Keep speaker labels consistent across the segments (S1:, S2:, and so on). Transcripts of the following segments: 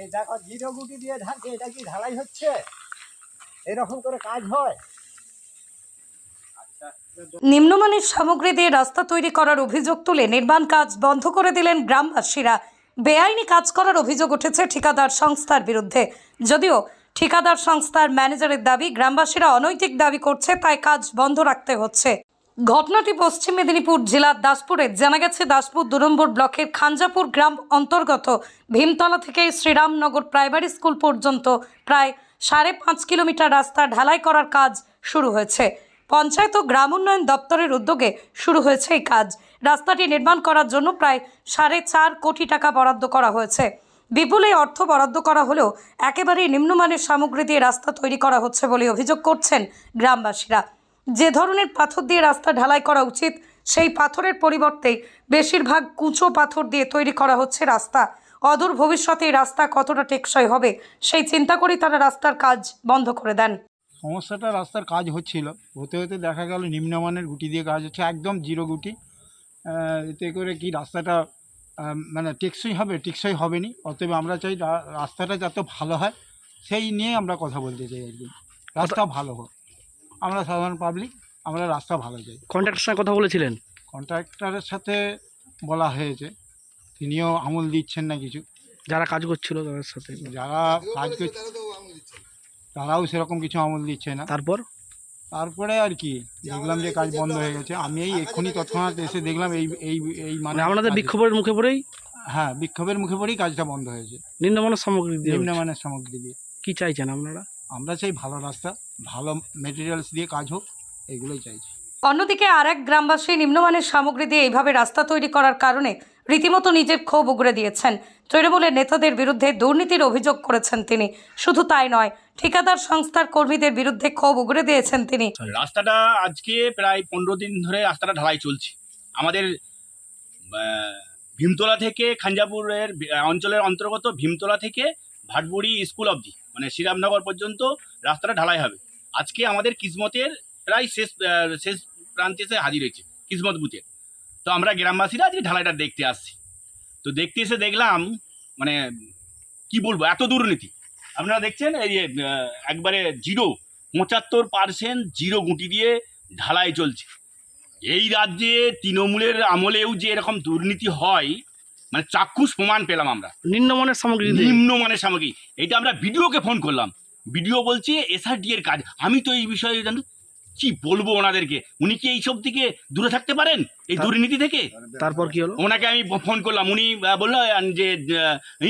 S1: এই দেখো জিরো গুটি দিয়ে ঢালছে এটা কি ঢালাই হচ্ছে? এরকম করে কাজ হয়?
S2: নিম্নমানের সামগ্রী দিয়ে রাস্তা তৈরি করার অভিযোগ তুলে নির্মাণ কাজ বন্ধ করে দিলেন গ্রামবাসীরা। বেআইনি কাজ করার অভিযোগ উঠেছে ঠিকাদার সংস্থার বিরুদ্ধে। যদিও ঠিকাদার সংস্থার ম্যানেজারের দাবি গ্রামবাসীরা অনৈতিক দাবি করছে তাই কাজ বন্ধ রাখতে হচ্ছে। ঘটনাটি পশ্চিম মেদিনীপুর জেলার দাসপুরে। জানা গেছে, দাসপুর দু নম্বর ব্লকের খাঞ্জাপুর গ্রাম অন্তর্গত ভীমতলা থেকে শ্রীরামনগর প্রাইমারি স্কুল পর্যন্ত প্রায় সাড়ে পাঁচ কিলোমিটার রাস্তা ঢালাই করার কাজ শুরু হয়েছে। পঞ্চায়েত ও গ্রাম উন্নয়ন দপ্তরের উদ্যোগে শুরু হয়েছে এই কাজ। রাস্তাটি নির্মাণ করার জন্য প্রায় সাড়ে চার কোটি টাকা বরাদ্দ করা হয়েছে। বিপুল এই অর্থ বরাদ্দ করা হলেও একেবারেই নিম্নমানের সামগ্রী দিয়ে রাস্তা তৈরি করা হচ্ছে বলে অভিযোগ করছেন গ্রামবাসীরা। যে ধরনের পাথর দিয়ে রাস্তা ঢালাই করা উচিত সেই পাথরের পরিবর্তে বেশিরভাগ কুচো পাথর দিয়ে তৈরি করা হচ্ছে রাস্তা। অদূর ভবিষ্যতে এই রাস্তা কতটা টেকসই হবে সেই চিন্তা করেই তারা রাস্তার কাজ বন্ধ করে দেন।
S3: সমস্যাটা রাস্তার কাজ হচ্ছিল। হতে হতে দেখা গেল নিম্নমানের গুটি দিয়ে কাজ হচ্ছে একদম জিরো গুটি। এতে করে কি রাস্তাটা মানে টেকসই হবে টেকসই হবে নি অতএব আমরা চাই রা- রাস্তাটা যাতে ভালো হয় সেই নিয়ে আমরা কথা বলতে চাই আর কি। রাস্তা ভালো হোক। আমরা সাধারণ পাবলিক আমরা রাস্তা ভালো চাই
S4: কন্ট্রাক্টর সঙ্গে কথা বলেছিলেন?
S3: কন্ট্রাক্টরের সাথে বলা হয়েছে তিনিও আমল দিচ্ছেন না কিছু।
S4: যারা কাজ করছিল তাদের সাথে?
S3: যারা কাজ করছে তারাও সেরকম কিছু আমল দিচ্ছে না।
S4: তারপর?
S3: তারপরে আর কি দেখলাম যে কাজ বন্ধ হয়ে গেছে। আমি এই এক্ষুনি তৎক্ষণাৎ এসে দেখলাম এই এই এই
S4: মানে
S3: মানে
S4: আপনাদের বিক্ষোভের মুখে পড়েই?
S3: হ্যাঁ বিক্ষোভের মুখে পড়েই কাজটা বন্ধ হয়েছে।
S4: নিম্নমানের সামগ্রী দিয়ে।
S3: নিম্নমানের সামগ্রী দিয়ে।
S4: কী চাইছেন আপনারা?
S3: আমরা চাই ভালো রাস্তা ভালো মেটেরিয়ালস দিয়ে কাজ হোক এগুলোই চাইছি।
S2: অন্যদিকে আর এক গ্রামবাসী নিম্নমানের সামগ্রী দিয়ে এইভাবে রাস্তা তৈরি করার কারণে রীতিমতো নিজের ক্ষোভ উগড়ে দিয়েছেন। তৃণমূলের নেতাদের বিরুদ্ধে দুর্নীতির অভিযোগ করেছেন তিনি। শুধু তাই নয় ঠিকাদার সংস্থার কর্মীদের বিরুদ্ধে ক্ষোভ উগড়ে দিয়েছেন তিনি।
S5: রাস্তাটা আজকে প্রায় পনেরো দিন ধরে রাস্তাটা ঢালাই চলছে। আমাদের ভীমতলা থেকে খাঞ্জাপুরের অঞ্চলের অন্তর্গত ভীমতলা থেকে ভাটবুড়ি স্কুল অবধি। মানে শ্রীরামনগর পর্যন্ত রাস্তাটা ঢালাই হবে। আজকে আমাদের কিসমতের প্রায় শেষ শেষ প্রান্তে এসে হাজির হয়েছে, কিসমত বুথের তো আমরা গ্রামবাসীরা আজকে ঢালাইটা দেখতে আসছি। তো দেখতে এসে দেখলাম মানে কি বলব, এত দুর্নীতি। আপনারা দেখছেন, এই যে একবারে জিরো, পঁচাত্তর পার্সেন্ট জিরো গুটি দিয়ে ঢালাই চলছে। এই রাজ্যে তৃণমূলের আমলেও যে এরকম দুর্নীতি হয় মানে চাক্ষুষ প্রমাণ পেলাম আমরা।
S4: নিম্নমানের সামগ্রী
S5: নিম্নমানের সামগ্রী। এটা আমরা ভিডিওকে ফোন করলাম। ভিডিও বলছে এসআরডি এর কাজ। আমি তো এই বিষয়ে জানি কি বলব ওনাদেরকে? উনি কি এইসব থেকে দূরে থাকতে পারেন? এই দুর্নীতি থেকে?
S4: তারপর কি হলো?
S5: ওনাকে আমি ফোন করলাম। উনি বলল যে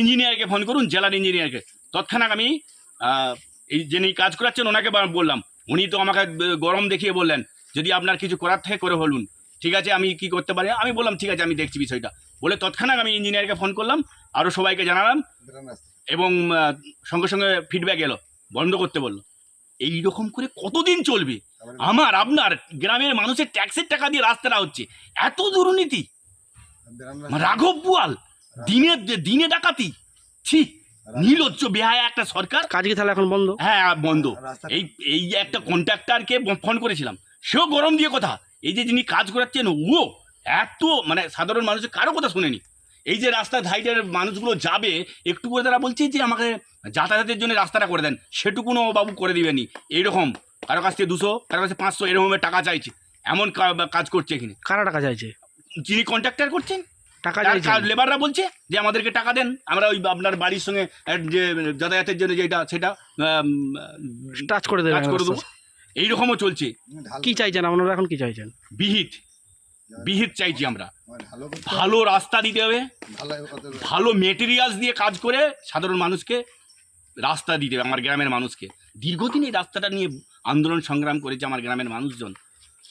S5: ইঞ্জিনিয়ারকে ফোন করুন জেলার ইঞ্জিনিয়ারকে তৎক্ষণাৎ আমি আহ, এই যিনি কাজ করাচ্ছেন ওনাকে বললাম। উনি তো আমাকে গরম দেখিয়ে বললেন। যদি আপনার কিছু করার থেকে করে বলুন ঠিক আছে আমি কি করতে পারি? আমি বললাম ঠিক আছে আমি দেখছি বিষয়টা। বলে তৎক্ষণাৎ আমি ইঞ্জিনিয়ারকে ফোন করলাম আরও সবাইকে জানালাম এবং সঙ্গে সঙ্গে ফিডব্যাক এলো বন্ধ করতে বলল। এই রকম করে কতদিন চলবে? আমার আপনার গ্রামের মানুষের ট্যাক্সের টাকা দিয়ে রাস্তাটা হচ্ছে। এত দুর্নীতি। রাঘব বুয়াল দিনে দিনে ডাকাতি। ছি নির্লজ্জ বেহায় একটা সরকার।
S4: কাজ কি তাহলে এখন বন্ধ?
S5: হ্যাঁ বন্ধ। এই এই একটা কন্ট্রাক্টরকে ফোন করেছিলাম সেও গরম দিয়ে কথা। এই যে যিনি কাজ করাচ্ছেন ও এত মানে সাধারণ মানুষের কারও কথা শুনেনি। এই যে রাস্তা ধাইটের মানুষগুলো যাবে একটু করে তারা বলছে যে আমাকে যাতায়াতের জন্য রাস্তাটা করে দেন। সেটুকুনো বাবু করে দিবেনি। এইরকম কারও কাছ থেকে দুশো কারও কাছে পাঁচশো এরকমের টাকা চাইছে। এমন কাজ করছে এখানে।
S4: কারা টাকা চাইছে?
S5: যিনি কন্ট্রাক্টর করছেন
S4: টাকা চাইছে।
S5: লেবাররা বলছে যে আমাদেরকে টাকা দেন। আমরা ওই আপনার বাড়ির সঙ্গে যে যাতায়াতের জন্য যেটা সেটা
S4: টাচ করে দেবো।
S5: এইরকমও চলছে।
S4: কি চাইছেন? আপনারা এখন কি চাইছেন?
S5: বিহিত। বিহিত চাইছি আমরা। ভালো রাস্তা দিতে হবে। ভালো মেটেরিয়ালস দিয়ে কাজ করে সাধারণ মানুষকে রাস্তা দিতে হবে আমার গ্রামের মানুষকে। দীর্ঘদিন এই রাস্তাটা নিয়ে আন্দোলন সংগ্রাম করেছে আমার গ্রামের মানুষজন।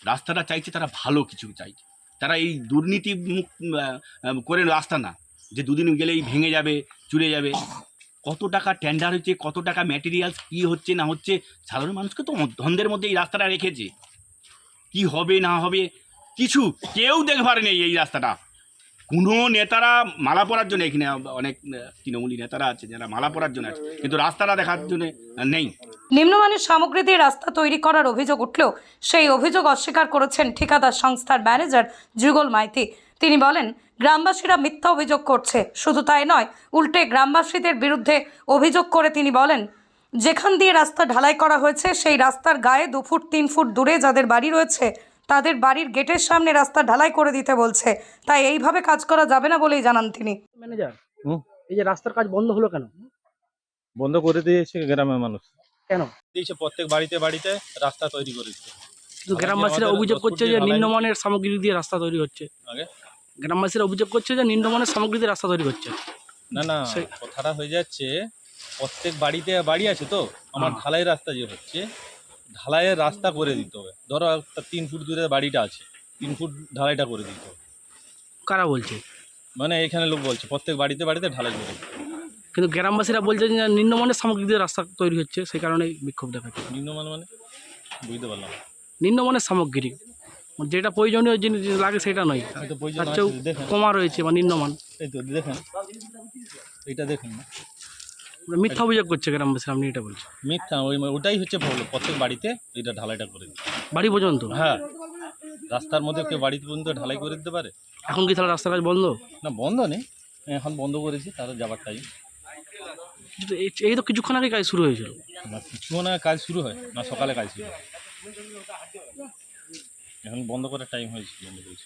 S5: রাস্তাটা চাইছে তারা ভালো কিছু চাইছে। তারা এই দুর্নীতি করে রাস্তা না। যে দুদিন গেলেই ভেঙে যাবে চুরে যাবে। কত টাকা টেন্ডার হচ্ছে, কত টাকা ম্যাটেরিয়ালস কী হচ্ছে, না হচ্ছে, সাধারণ মানুষকে তো ধন্দের মধ্যে এই রাস্তাটা রেখেছে। কি হবে, না হবে, কিছু কেউ দেখবার নেই এই রাস্তাটা। কোনো নেতারা মালা পরার জন্য, এখানে অনেক তৃণমূলী নেতারা আছে, যারা মালা পরার জন্য আছে, কিন্তু রাস্তাটা দেখার জন্য নেই।
S2: নিম্নমানের সামগ্রী দিয়ে রাস্তা তৈরি করার অভিযোগ উঠলেও সেই অভিযোগ অস্বীকার করেছেন ঠিকাদার সংস্থার ম্যানেজার যুগল মাইতি। তিনি বলেন গ্রামবাসীরা মিথ্যা অভিযোগ করছে। শুধু তাই নয় উল্টে গ্রামবাসীদের বিরুদ্ধে অভিযোগ করে তিনি বলেন যেখান দিয়ে রাস্তা ঢালাই করা হয়েছে সেই রাস্তার গায়ে দু ফুট তিন ফুট দূরে যাদের বাড়ি রয়েছে তাদের বাড়ির গেটের সামনে রাস্তা ঢালাই করে দিতে বলছে। তাই এইভাবে কাজ করা যাবে না বলেই জানান তিনি।
S4: ম্যানেজার এই যে রাস্তার কাজ বন্ধ হলো কেন?
S6: বন্ধ করে দিয়েছে গ্রামের মানুষ।
S4: কেন?
S6: দিয়েছে প্রত্যেক বাড়িতে বাড়িতে রাস্তা তৈরি করে দিচ্ছে।
S4: গ্রামবাসীরা অভিযোগ করছে যে নিম্নমানের সামগ্রী দিয়ে রাস্তা তৈরি হচ্ছে।
S6: আগে?
S4: গ্রামবাসীরা অভিযোগ করছে যে নিম্নমানের সামগ্রী দিয়ে রাস্তা তৈরি করছে
S6: না না
S4: সেই-
S6: কথাটা হয়ে যাচ্ছে প্রত্যেক বাড়িতে বাড়ি আছে তো আমার। ঢালাই রাস্তা যে হচ্ছে ঢালাইয়ের রাস্তা করে দিতে হবে। ধরো একটা তিন ফুট দূরে বাড়িটা আছে তিন ফুট ঢালাইটা করে দিতে হবে।
S4: কারা বলছে?
S6: মানে এখানে লোক বলছে প্রত্যেক বাড়িতে বাড়িতে ঢালাই করে
S4: কিন্তু গ্রামবাসীরা বলছে যে নিম্নমানের সামগ্রী দিয়ে রাস্তা তৈরি হচ্ছে সেই কারণেই বিক্ষোভ দেখাচ্ছে।
S6: নিম্নমান মানে? বুঝতে পারলাম।
S4: নিম্নমানের সামগ্রী যেটা প্রয়োজনীয় জিনিস লাগে সেটা নয়। তার চেয়েও কমা রয়েছে বা নিম্নমান।
S6: এই তো দেখেন। এটা দেখেন না।
S4: মিথ্যা অভিযোগ করছে গ্রামবাসীরা আপনি এটা বলছেন।
S6: মিথ্যা ওই ওটাই হচ্ছে প্রবলেম। প্রত্যেক বাড়িতে এটা ঢালাইটা করে হবে।
S4: বাড়ি পর্যন্ত?
S6: হ্যাঁ। রাস্তার মধ্যে কেউ বাড়িতে পর্যন্ত ঢালাই করে দিতে পারে?
S4: এখন কি তাহলে রাস্তার কাজ বন্ধ?
S6: না বন্ধ নেই। এখন বন্ধ করেছি তারা যাবার টাইম
S4: কিন্তু এই- তো কিছুক্ষণ আগে কাজ শুরু হয়েছিল।
S6: না কিছু না কাজ শুরু হয়। না সকালে কাজ শুরু হয়। এখন বন্ধ করার টাইম হয়েছে বন্ধ করেছি।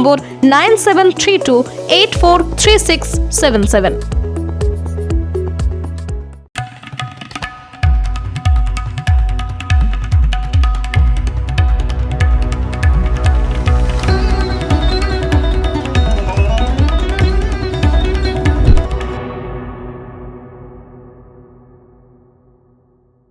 S7: নম্বর nine seven three two eight four three six seven seven